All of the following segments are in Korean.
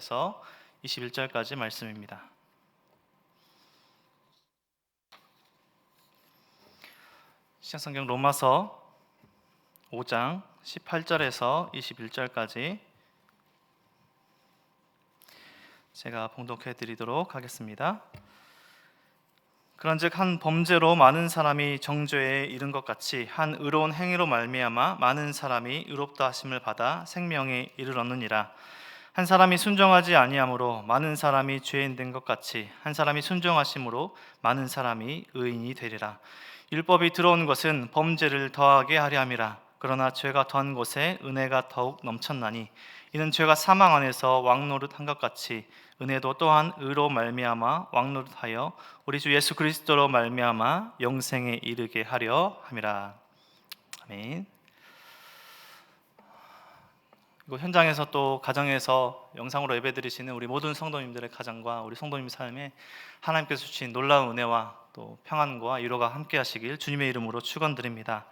18절에서 21절까지 말씀입니다. 시작성경 로마서 5장 18절에서 21절까지 제가 봉독해 드리도록 하겠습니다. 그런즉 한 범죄로 많은 사람이 정죄에 이른 것 같이 한 의로운 행위로 말미암아 많은 사람이 의롭다 하심을 받아 생명에 이르렀느니라. 한 사람이 순종하지 아니함으로 많은 사람이 죄인 된 것 같이 한 사람이 순종하심으로 많은 사람이 의인이 되리라. 율법이 들어온 것은 범죄를 더하게 하려 함이라. 그러나 죄가 더한 곳에 은혜가 더욱 넘쳤나니 이는 죄가 사망 안에서 왕노릇한 것 같이 은혜도 또한 의로 말미암아 왕노릇하여 우리 주 예수 그리스도로 말미암아 영생에 이르게 하려 함이라. 아멘. 현장에서 또 가정에서 영상으로 예배드리시는 우리 모든 성도님들의 가정과 우리 성도님 삶에 하나님께서 주신 놀라운 은혜와 또 평안과 위로가 함께하시길 주님의 이름으로 축원드립니다.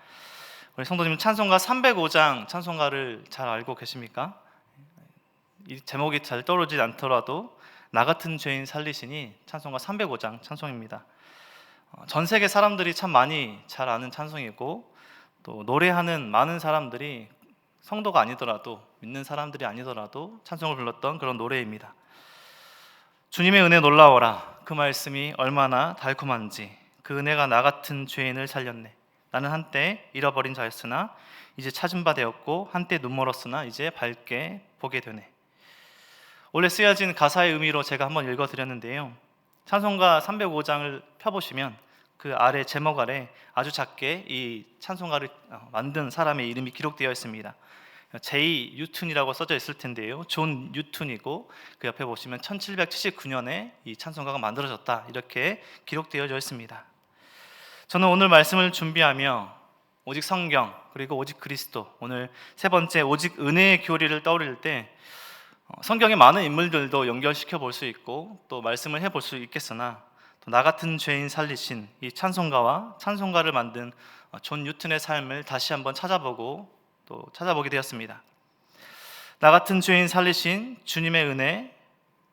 우리 성도님 찬송가 305장 찬송가를 잘 알고 계십니까? 이 제목이 잘 떠오르지 않더라도 나 같은 죄인 살리시니 찬송가 305장 찬송입니다. 어, 전 세계 사람들이 참 많이 잘 아는 찬송이고 또 노래하는 많은 사람들이 성도가 아니더라도 믿는 사람들이 아니더라도 찬송을 불렀던 그런 노래입니다. 주님의 은혜 놀라워라. 그 말씀이 얼마나 달콤한지 그 은혜가 나 같은 죄인을 살렸네. 나는 한때 잃어버린 자였으나 이제 찾은 바 되었고 한때 눈멀었으나 이제 밝게 보게 되네. 원래 쓰여진 가사의 의미로 제가 한번 읽어 드렸는데요. 찬송가 305장을 펴 보시면 그 아래 제목 아래 아주 작게 이 찬송가를 어, 만든 사람의 이름이 기록되어 있습니다. 제이 유툰이라고 써져 있을 텐데요. 존 유툰이고 그 옆에 보시면 1779년에 이 찬송가가 만들어졌다 이렇게 기록되어져 있습니다. 저는 오늘 말씀을 준비하며 오직 성경 그리고 오직 그리스도 오늘 세 번째 오직 은혜의 교리를 떠올릴 때 어, 성경의 많은 인물들도 연결시켜 볼 수 있고 또 말씀을 해 볼 수 있겠으나 또 나 같은 죄인 살리신 이 찬송가와 찬송가를 만든 어, 존 뉴튼의 삶을 다시 한번 찾아보고 또 찾아보게 되었습니다. 나 같은 죄인 살리신 주님의 은혜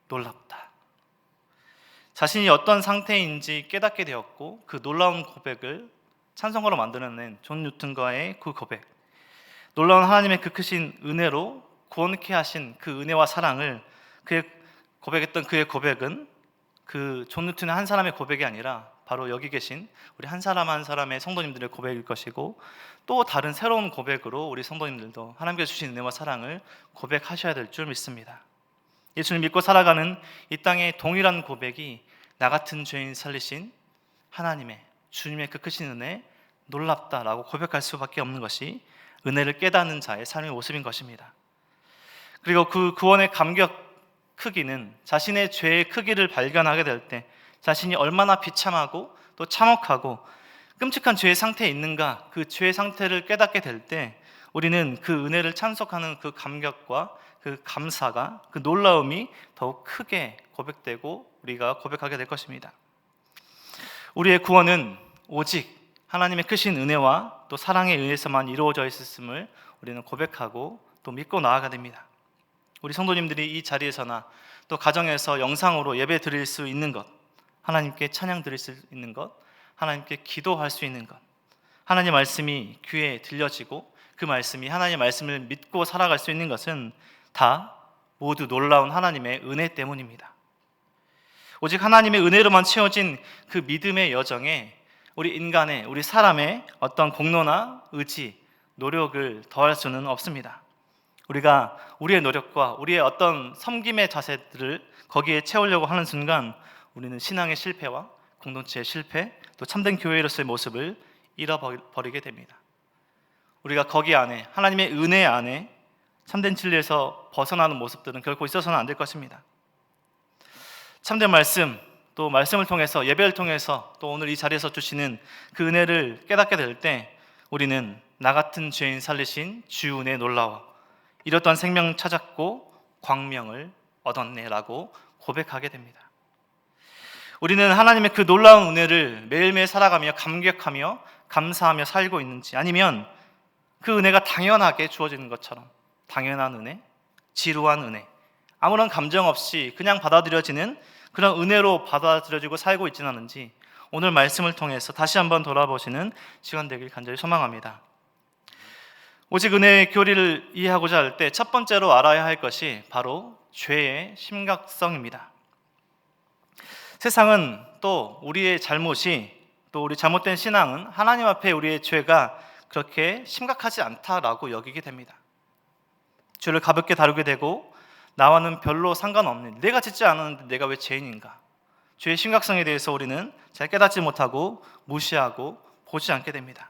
놀랍다. 자신이 어떤 상태인지 깨닫게 되었고 그 놀라운 고백을 찬송가로 만들어낸 존 뉴튼과의 그 고백. 놀라운 하나님의 그 크신 은혜로 구원케 하신 그 은혜와 사랑을 그의 고백했던 그의 고백은 그존 뉴튼의 한 사람의 고백이 아니라 바로 여기 계신 우리 한 사람 한 사람의 성도님들의 고백일 것이고 또 다른 새로운 고백으로 우리 성도님들도 하나님께서 주신 은혜와 사랑을 고백하셔야 될 줄 믿습니다. 예수를 믿고 살아가는 이 땅의 동일한 고백이 나 같은 죄인 살리신 하나님의 주님의 그 크신 은혜 놀랍다라고 고백할 수밖에 없는 것이 은혜를 깨닫는 자의 삶의 모습인 것입니다. 그리고 그 구원의 감격 크기는 자신의 죄의 크기를 발견하게 될 때 자신이 얼마나 비참하고 또 참혹하고 끔찍한 죄의 상태에 있는가 그 죄의 상태를 깨닫게 될 때 우리는 그 은혜를 찬송하는 그 감격과 그 감사가 그 놀라움이 더욱 크게 고백되고 우리가 고백하게 될 것입니다. 우리의 구원은 오직 하나님의 크신 은혜와 또 사랑에 의해서만 이루어져 있었음을 우리는 고백하고 또 믿고 나아가 됩니다. 우리 성도님들이 이 자리에서나 또 가정에서 영상으로 예배 드릴 수 있는 것, 하나님께 찬양 드릴 수 있는 것, 하나님께 기도할 수 있는 것, 하나님 말씀이 귀에 들려지고 그 말씀이 하나님 말씀을 믿고 살아갈 수 있는 것은 다 모두 놀라운 하나님의 은혜 때문입니다. 오직 하나님의 은혜로만 채워진 그 믿음의 여정에 우리 인간의, 우리 사람의 어떤 공로나 의지, 노력을 더할 수는 없습니다. 우리가 우리의 노력과 우리의 어떤 섬김의 자세들을 거기에 채우려고 하는 순간 우리는 신앙의 실패와 공동체의 실패, 또 참된 교회로서의 모습을 잃어버리게 됩니다. 우리가 거기 안에 하나님의 은혜 안에 참된 진리에서 벗어나는 모습들은 결코 있어서는 안 될 것입니다. 참된 말씀, 또 말씀을 통해서 예배를 통해서 또 오늘 이 자리에서 주시는 그 은혜를 깨닫게 될 때 우리는 나 같은 죄인 살리신 주 은혜 놀라워 이렇던 생명 찾았고 광명을 얻었네라고 고백하게 됩니다. 우리는 하나님의 그 놀라운 은혜를 매일매일 살아가며 감격하며 감사하며 살고 있는지 아니면 그 은혜가 당연하게 주어지는 것처럼 당연한 은혜, 지루한 은혜, 아무런 감정 없이 그냥 받아들여지는 그런 은혜로 받아들여지고 살고 있지는 않은지 오늘 말씀을 통해서 다시 한번 돌아보시는 시간 되길 간절히 소망합니다. 오직 은혜의 교리를 이해하고자 할 때 첫 번째로 알아야 할 것이 바로 죄의 심각성입니다. 세상은 또 우리의 잘못이 또 우리 잘못된 신앙은 하나님 앞에 우리의 죄가 그렇게 심각하지 않다라고 여기게 됩니다. 죄를 가볍게 다루게 되고 나와는 별로 상관없는 내가 짓지 않았는데 내가 왜 죄인인가? 죄의 심각성에 대해서 우리는 잘 깨닫지 못하고 무시하고 보지 않게 됩니다.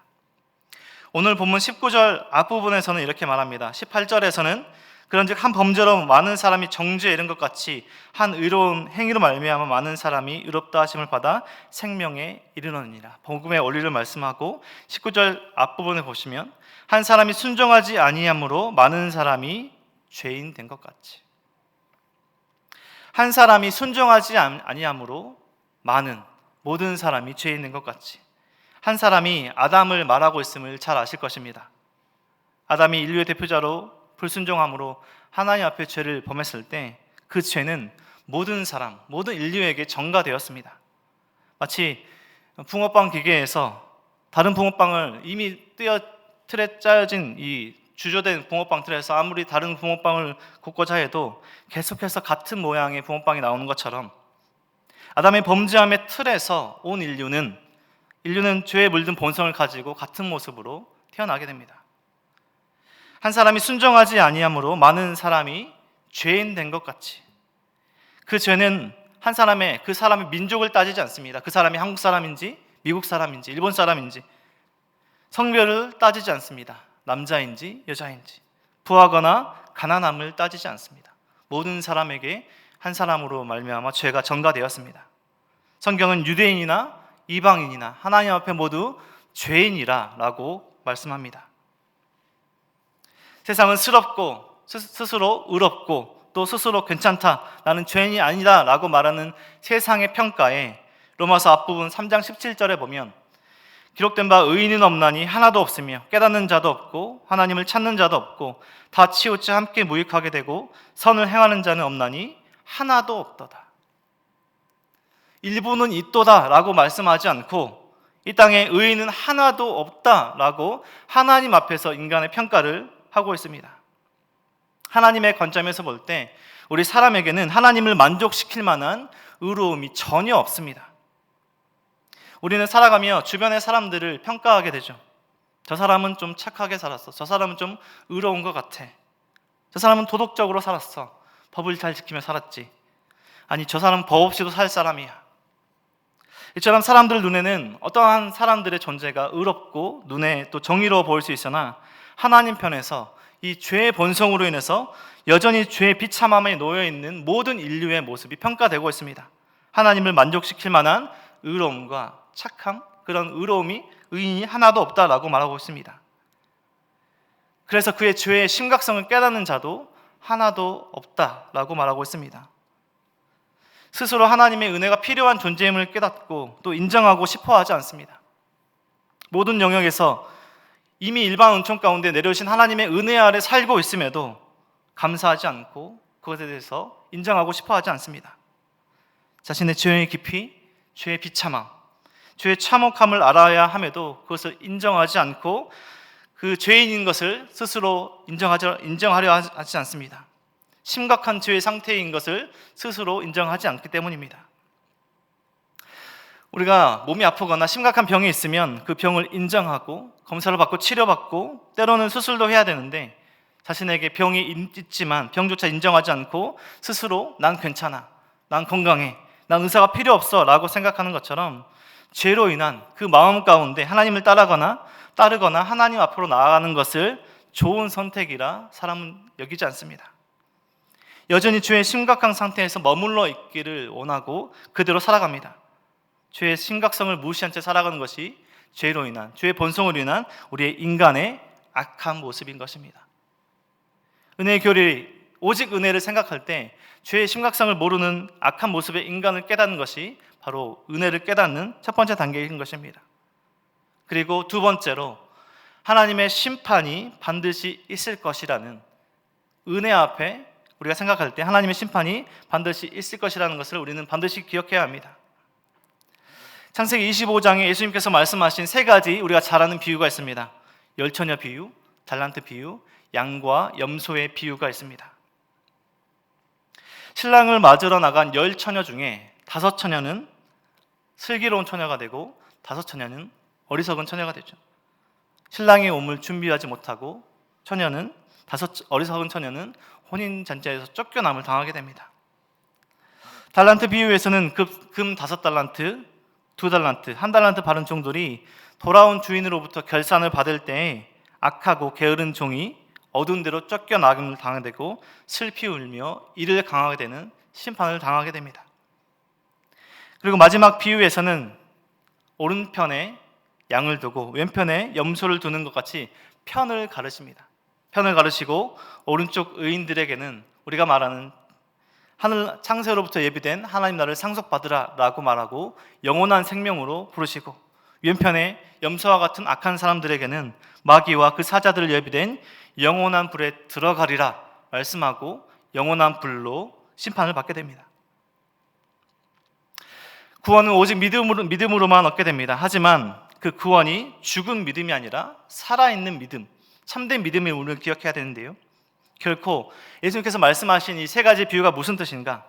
오늘 본문 19절 앞부분에서는 이렇게 말합니다. 18절에서는 그런즉 한 범죄로 많은 사람이 정죄에 이른 것 같이 한 의로운 행위로 말미암아 많은 사람이 의롭다 하심을 받아 생명에 이르느니라. 복음의 원리를 말씀하고 19절 앞부분에 보시면 한 사람이 순종하지 아니함으로 많은 사람이 죄인 된 것 같이 한 사람이 순종하지 아니함으로 많은 모든 사람이 죄인 된 것 같이 한 사람이 아담을 말하고 있음을 잘 아실 것입니다. 아담이 인류의 대표자로 불순종함으로 하나님 앞에 죄를 범했을 때 그 죄는 모든 사람, 모든 인류에게 전가되었습니다. 마치 붕어빵 기계에서 다른 붕어빵을 이미 띄어 틀에 짜여진 이 주조된 붕어빵 틀에서 아무리 다른 붕어빵을 굽고자 해도 계속해서 같은 모양의 붕어빵이 나오는 것처럼 아담의 범죄함의 틀에서 온 인류는 인류는 죄에 물든 본성을 가지고 같은 모습으로 태어나게 됩니다. 한 사람이 순종하지 아니함으로 많은 사람이 죄인 된 것 같이 그 죄는 한 사람의 그 사람의 민족을 따지지 않습니다. 그 사람이 한국 사람인지 미국 사람인지 일본 사람인지 성별을 따지지 않습니다. 남자인지 여자인지 부하거나 가난함을 따지지 않습니다. 모든 사람에게 한 사람으로 말미암아 죄가 전가되었습니다. 성경은 유대인이나 이방인이나 하나님 앞에 모두 죄인이라라고 말씀합니다. 세상은 스럽고 스스로 의롭고 또 스스로 괜찮다. 나는 죄인이 아니다라고 말하는 세상의 평가에 로마서 앞부분 3장 17절에 보면 기록된 바 의인은 없나니 하나도 없으며 깨닫는 자도 없고 하나님을 찾는 자도 없고 다 치우쳐 함께 무익하게 되고 선을 행하는 자는 없나니 하나도 없도다. 일부는 있도다라고 말씀하지 않고 이 땅에 의인은 하나도 없다라고 하나님 앞에서 인간의 평가를 하고 있습니다. 하나님의 관점에서 볼 때 우리 사람에게는 하나님을 만족시킬 만한 의로움이 전혀 없습니다. 우리는 살아가며 주변의 사람들을 평가하게 되죠. 저 사람은 좀 착하게 살았어. 저 사람은 좀 의로운 것 같아. 저 사람은 도덕적으로 살았어. 법을 잘 지키며 살았지. 아니, 저 사람은 법 없이도 살 사람이야. 이처럼 사람들 눈에는 어떠한 사람들의 존재가 의롭고 눈에 또 정의로워 보일 수 있으나 하나님 편에서 이 죄의 본성으로 인해서 여전히 죄의 비참함에 놓여 있는 모든 인류의 모습이 평가되고 있습니다. 하나님을 만족시킬 만한 의로움과 착함 그런 의로움이 의인이 하나도 없다라고 말하고 있습니다. 그래서 그의 죄의 심각성을 깨닫는 자도 하나도 없다라고 말하고 있습니다. 스스로 하나님의 은혜가 필요한 존재임을 깨닫고 또 인정하고 싶어 하지 않습니다. 모든 영역에서 이미 일반 은총 가운데 내려오신 하나님의 은혜 아래 살고 있음에도 감사하지 않고 그것에 대해서 인정하고 싶어 하지 않습니다. 자신의 죄의 깊이, 죄의 비참함, 죄의 참혹함을 알아야 함에도 그것을 인정하지 않고 그 죄인인 것을 스스로 인정하려, 하지 않습니다. 심각한 죄의 상태인 것을 스스로 인정하지 않기 때문입니다. 우리가 몸이 아프거나 심각한 병이 있으면 그 병을 인정하고 검사를 받고 치료받고 때로는 수술도 해야 되는데 자신에게 병이 있지만 병조차 인정하지 않고 스스로 난 괜찮아, 난 건강해, 난 의사가 필요 없어 라고 생각하는 것처럼 죄로 인한 그 마음 가운데 하나님을 따라거나 따르거나 하나님 앞으로 나아가는 것을 좋은 선택이라 사람은 여기지 않습니다. 여전히 죄의 심각한 상태에서 머물러 있기를 원하고 그대로 살아갑니다. 죄의 심각성을 무시한 채 살아가는 것이 죄로 인한 죄의 본성으로 인한 우리의 인간의 악한 모습인 것입니다. 은혜의 교리 오직 은혜를 생각할 때 죄의 심각성을 모르는 악한 모습의 인간을 깨닫는 것이 바로 은혜를 깨닫는 첫 번째 단계인 것입니다. 그리고 두 번째로 하나님의 심판이 반드시 있을 것이라는 은혜 앞에 우리가 생각할 때 하나님의 심판이 반드시 있을 것이라는 것을 우리는 반드시 기억해야 합니다. 창세기 25장에 예수님께서 말씀하신 세 가지 우리가 잘 아는 비유가 있습니다. 열처녀 비유, 달란트 비유, 양과 염소의 비유가 있습니다. 신랑을 맞으러 나간 열 처녀 중에 다섯 처녀는 슬기로운 처녀가 되고 다섯 처녀는 어리석은 처녀가 되죠. 신랑의 몸을 준비하지 못하고 처녀는 다섯 어리석은 처녀는 혼인 잔치에서 쫓겨남을 당하게 됩니다. 달란트 비유에서는 금, 금 다섯 달란트, 두 달란트, 한 달란트 받은 종들이 돌아온 주인으로부터 결산을 받을 때에 악하고 게으른 종이 어두운 데로 쫓겨나김을 당하되고 슬피 울며 이를 강하게 되는 심판을 당하게 됩니다. 그리고 마지막 비유에서는 오른편에 양을 두고 왼편에 염소를 두는 것 같이 편을 가르십니다. 편을 가르시고 오른쪽 의인들에게는 우리가 말하는 하늘 창세로부터 예비된 하나님 나라를 상속받으라라고 말하고 영원한 생명으로 부르시고 왼편에 염소와 같은 악한 사람들에게는 마귀와 그 사자들을 예비된 영원한 불에 들어가리라 말씀하고 영원한 불로 심판을 받게 됩니다. 구원은 오직 믿음으로, 믿음으로만 얻게 됩니다. 하지만 그 구원이 죽은 믿음이 아니라 살아있는 믿음, 참된 믿음을 우리는 기억해야 되는데요. 결코 예수님께서 말씀하신 이 세 가지 비유가 무슨 뜻인가?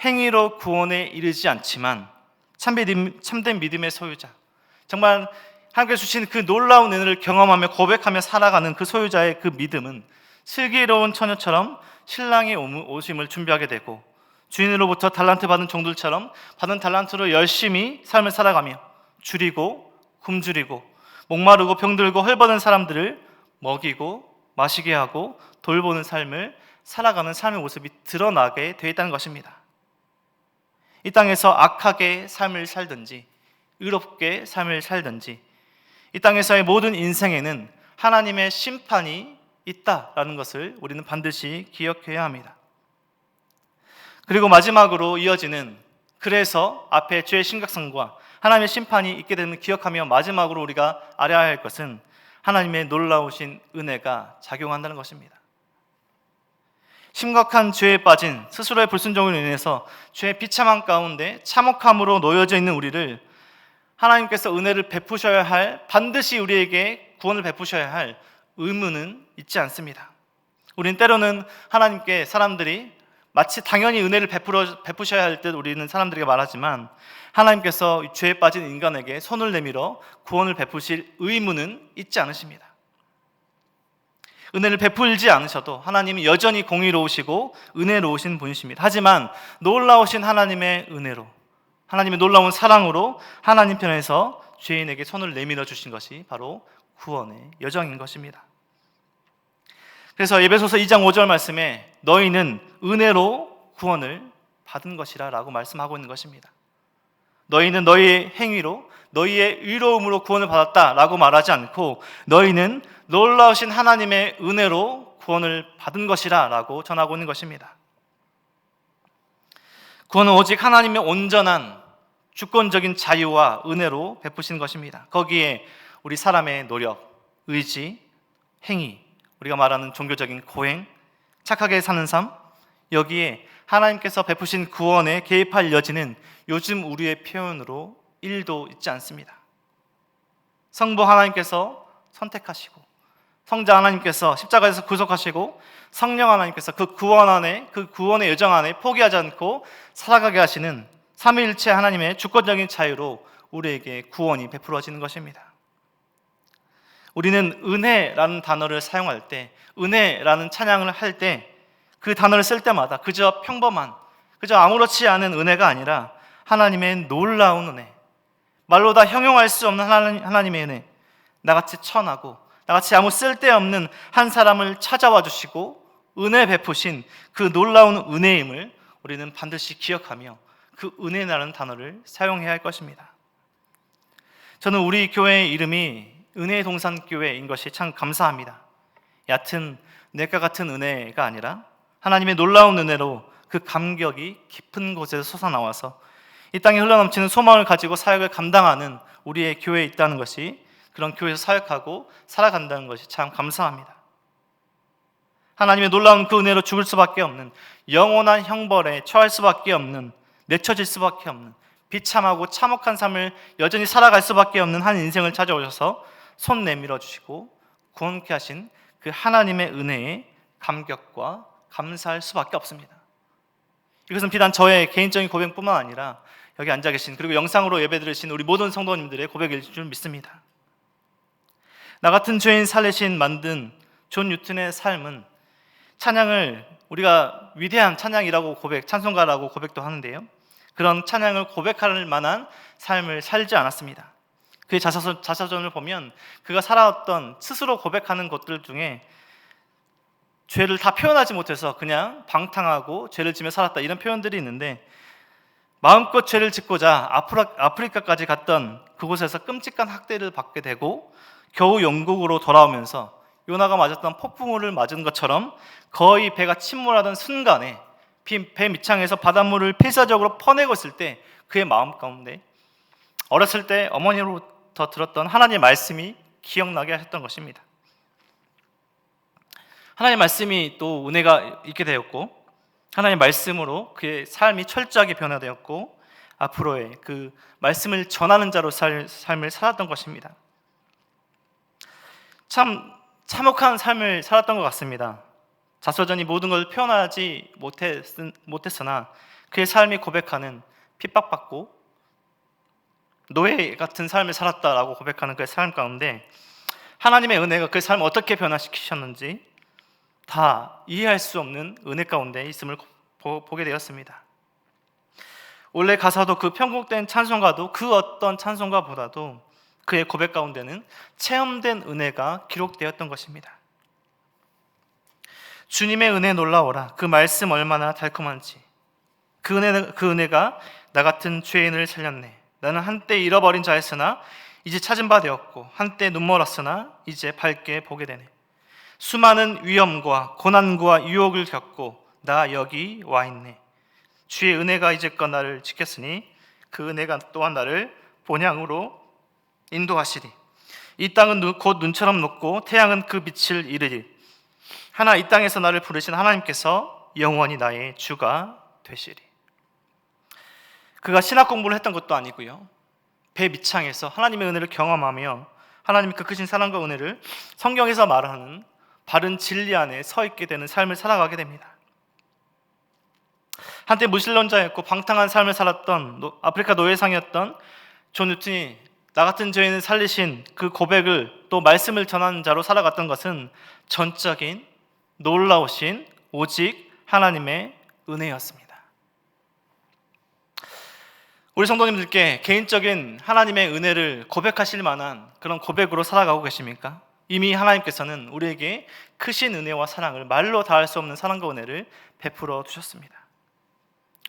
행위로 구원에 이르지 않지만 참된 믿음의 소유자, 정말 하나님께서 주신 그 놀라운 은혜를 경험하며 고백하며 살아가는 그 소유자의 그 믿음은 슬기로운 처녀처럼 신랑의 오심을 준비하게 되고 주인으로부터 달란트 받은 종들처럼 받은 달란트로 열심히 삶을 살아가며 줄이고 굶주리고 목마르고 병들고 헐벗은 사람들을 먹이고 마시게 하고 돌보는 삶을 살아가는 삶의 모습이 드러나게 되어 있다는 것입니다. 이 땅에서 악하게 삶을 살든지 의롭게 삶을 살든지 이 땅에서의 모든 인생에는 하나님의 심판이 있다라는 것을 우리는 반드시 기억해야 합니다. 그리고 마지막으로 이어지는 그래서 앞에 죄의 심각성과 하나님의 심판이 있게 되는 기억하며 마지막으로 우리가 알아야 할 것은 하나님의 놀라우신 은혜가 작용한다는 것입니다. 심각한 죄에 빠진 스스로의 불순종으로 인해서 죄의 비참한 가운데 참혹함으로 놓여져 있는 우리를 하나님께서 은혜를 베푸셔야 할 반드시 우리에게 구원을 베푸셔야 할 의무는 있지 않습니다. 우리는 때로는 하나님께 사람들이 마치 당연히 은혜를 베풀어, 베푸셔야 할 듯 우리는 사람들에게 말하지만 하나님께서 죄에 빠진 인간에게 손을 내밀어 구원을 베푸실 의무는 있지 않으십니다. 은혜를 베풀지 않으셔도 하나님은 여전히 공의로우시고 은혜로우신 분이십니다. 하지만 놀라우신 하나님의 은혜로 하나님의 놀라운 사랑으로 하나님 편에서 죄인에게 손을 내밀어 주신 것이 바로 구원의 여정인 것입니다. 그래서 예배소서 2장 5절 말씀에 너희는 은혜로 구원을 받은 것이라 라고 말씀하고 있는 것입니다. 너희는 너희의 행위로 너희의 의로움으로 구원을 받았다 라고 말하지 않고 너희는 놀라우신 하나님의 은혜로 구원을 받은 것이라 라고 전하고 있는 것입니다. 구원은 오직 하나님의 온전한 주권적인 자유와 은혜로 베푸신 것입니다. 거기에 우리 사람의 노력, 의지, 행위, 우리가 말하는 종교적인 고행, 착하게 사는 삶, 여기에 하나님께서 베푸신 구원에 개입할 여지는 요즘 우리의 표현으로 1도 있지 않습니다. 성부 하나님께서 선택하시고 성자 하나님께서 십자가에서 구속하시고 성령 하나님께서 그 구원 안에 그 구원의 여정 안에 포기하지 않고 살아가게 하시는 삼위일체 하나님의 주권적인 자유로 우리에게 구원이 베풀어지는 것입니다. 우리는 은혜라는 단어를 사용할 때 은혜라는 찬양을 할 때 그 단어를 쓸 때마다 그저 평범한 그저 아무렇지 않은 은혜가 아니라 하나님의 놀라운 은혜 말로 다 형용할 수 없는 하나님의 은혜 나같이 천하고 나같이 아무 쓸데없는 한 사람을 찾아와 주시고 은혜 베푸신 그 놀라운 은혜임을 우리는 반드시 기억하며 그 은혜라는 단어를 사용해야 할 것입니다. 저는 우리 교회의 이름이 은혜의 동산교회인 것이 참 감사합니다. 얕은 뇌가 같은 은혜가 아니라 하나님의 놀라운 은혜로 그 감격이 깊은 곳에서 솟아나와서 이 땅에 흘러넘치는 소망을 가지고 사역을 감당하는 우리의 교회에 있다는 것이 그런 교회에서 사역하고 살아간다는 것이 참 감사합니다. 하나님의 놀라운 그 은혜로 죽을 수밖에 없는 영원한 형벌에 처할 수밖에 없는 내쳐질 수밖에 없는 비참하고 참혹한 삶을 여전히 살아갈 수밖에 없는 한 인생을 찾아오셔서 손 내밀어 주시고 구원케 하신 그 하나님의 은혜에 감격과 감사할 수밖에 없습니다. 이것은 비단 저의 개인적인 고백뿐만 아니라 여기 앉아 계신 그리고 영상으로 예배 드리신 우리 모든 성도님들의 고백일 줄 믿습니다. 나 같은 죄인 살리신 만든 존 뉴튼의 삶은 찬양을 우리가 위대한 찬양이라고 고백, 찬송가라고 고백도 하는데요. 그런 찬양을 고백할 만한 삶을 살지 않았습니다. 그의 자서전, 자서전을 보면 그가 살아왔던 스스로 고백하는 것들 중에 죄를 다 표현하지 못해서 그냥 방탕하고 죄를 지며 살았다 이런 표현들이 있는데 마음껏 죄를 짓고자 아프라, 아프리카 까지 갔던 그곳에서 끔찍한 학대를 받게 되고 겨우 영국으로 돌아오면서 요나가 맞았던 폭풍우를 맞은 것처럼 거의 배가 침몰하던 순간에 배 밑창에서 바닷물을 필사적으로 퍼내고 있을 때 그의 마음 가운데 어렸을 때 어머니로 부터 들었던 하나님의 말씀이 기억나게 하셨던 것입니다. 하나님의 말씀이 또 은혜가 있게 되었고 하나님의 말씀으로 그의 삶이 철저하게 변화되었고 앞으로의 그 말씀을 전하는 자로 살, 삶을 살았던 것입니다. 참 참혹한 삶을 살았던 것 같습니다. 자서전이 모든 걸 표현하지 못했, 못했으나 그의 삶이 고백하는 핍박받고 노예 같은 삶을 살았다라고 고백하는 그의 삶 가운데 하나님의 은혜가 그의 삶을 어떻게 변화시키셨는지 다 이해할 수 없는 은혜 가운데 있음을 보게 되었습니다. 원래 가사도 그 편곡된 찬송가도 그 어떤 찬송가보다도 그의 고백 가운데는 체험된 은혜가 기록되었던 것입니다. 주님의 은혜 놀라워라. 그 말씀 얼마나 달콤한지. 그 은혜 그 은혜가 나 같은 죄인을 살렸네. 나는 한때 잃어버린 자였으나 이제 찾은 바 되었고 한때 눈멀었으나 이제 밝게 보게 되네. 수많은 위험과 고난과 유혹을 겪고 나 여기 와 있네. 주의 은혜가 이제껏 나를 지켰으니 그 은혜가 또한 나를 본향으로 인도하시리. 이 땅은 곧 눈처럼 녹고 태양은 그 빛을 이르리. 하나 이 땅에서 나를 부르신 하나님께서 영원히 나의 주가 되시리. 그가 신학 공부를 했던 것도 아니고요. 배 밑창에서 하나님의 은혜를 경험하며 하나님의 그 크신 사랑과 은혜를 성경에서 말하는 바른 진리 안에 서 있게 되는 삶을 살아가게 됩니다. 한때 무신론자였고 방탕한 삶을 살았던 아프리카 노예상이었던 존 뉴튼이 나 같은 죄인을 살리신 그 고백을 또 말씀을 전하는 자로 살아갔던 것은 전적인 놀라우신 오직 하나님의 은혜였습니다. 우리 성도님들께 개인적인 하나님의 은혜를 고백하실 만한 그런 고백으로 살아가고 계십니까? 이미 하나님께서는 우리에게 크신 은혜와 사랑을 말로 다할 수 없는 사랑과 은혜를 베풀어 주셨습니다.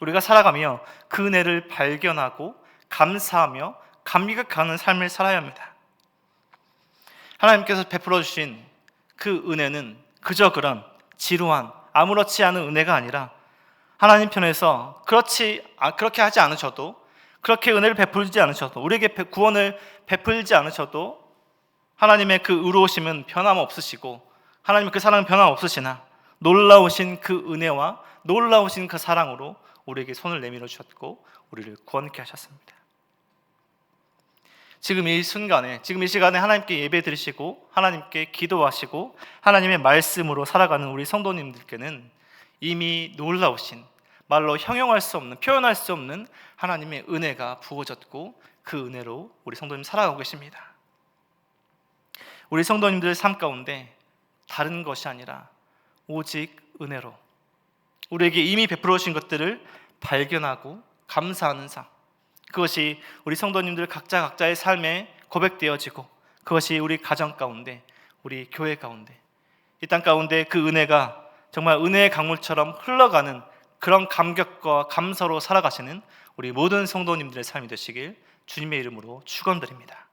우리가 살아가며 그 은혜를 발견하고 감사하며 감격하는 삶을 살아야 합니다. 하나님께서 베풀어 주신 그 은혜는 그저 그런 지루한 아무렇지 않은 은혜가 아니라 하나님 편에서 그렇지 아, 그렇게 하지 않으셔도 그렇게 은혜를 베풀지 않으셔도 우리에게 구원을 베풀지 않으셔도 하나님의 그 의로우심은 변함없으시고 하나님의 그 사랑은 변함없으시나 놀라우신 그 은혜와 놀라우신 그 사랑으로 우리에게 손을 내밀어 주셨고 우리를 구원케 하셨습니다. 지금 이 순간에 지금 이 시간에 하나님께 예배 드리시고 하나님께 기도하시고 하나님의 말씀으로 살아가는 우리 성도님들께는 이미 놀라우신 말로 형용할 수 없는 표현할 수 없는 하나님의 은혜가 부어졌고 그 은혜로 우리 성도님 살아가고 계십니다. 우리 성도님들의 삶 가운데 다른 것이 아니라 오직 은혜로 우리에게 이미 베풀어 주신 것들을 발견하고 감사하는 삶 그것이 우리 성도님들 각자 각자의 삶에 고백되어지고 그것이 우리 가정 가운데 우리 교회 가운데 이 땅 가운데 그 은혜가 정말 은혜의 강물처럼 흘러가는 그런 감격과 감사로 살아가시는 우리 모든 성도님들의 삶이 되시길 주님의 이름으로 축원드립니다.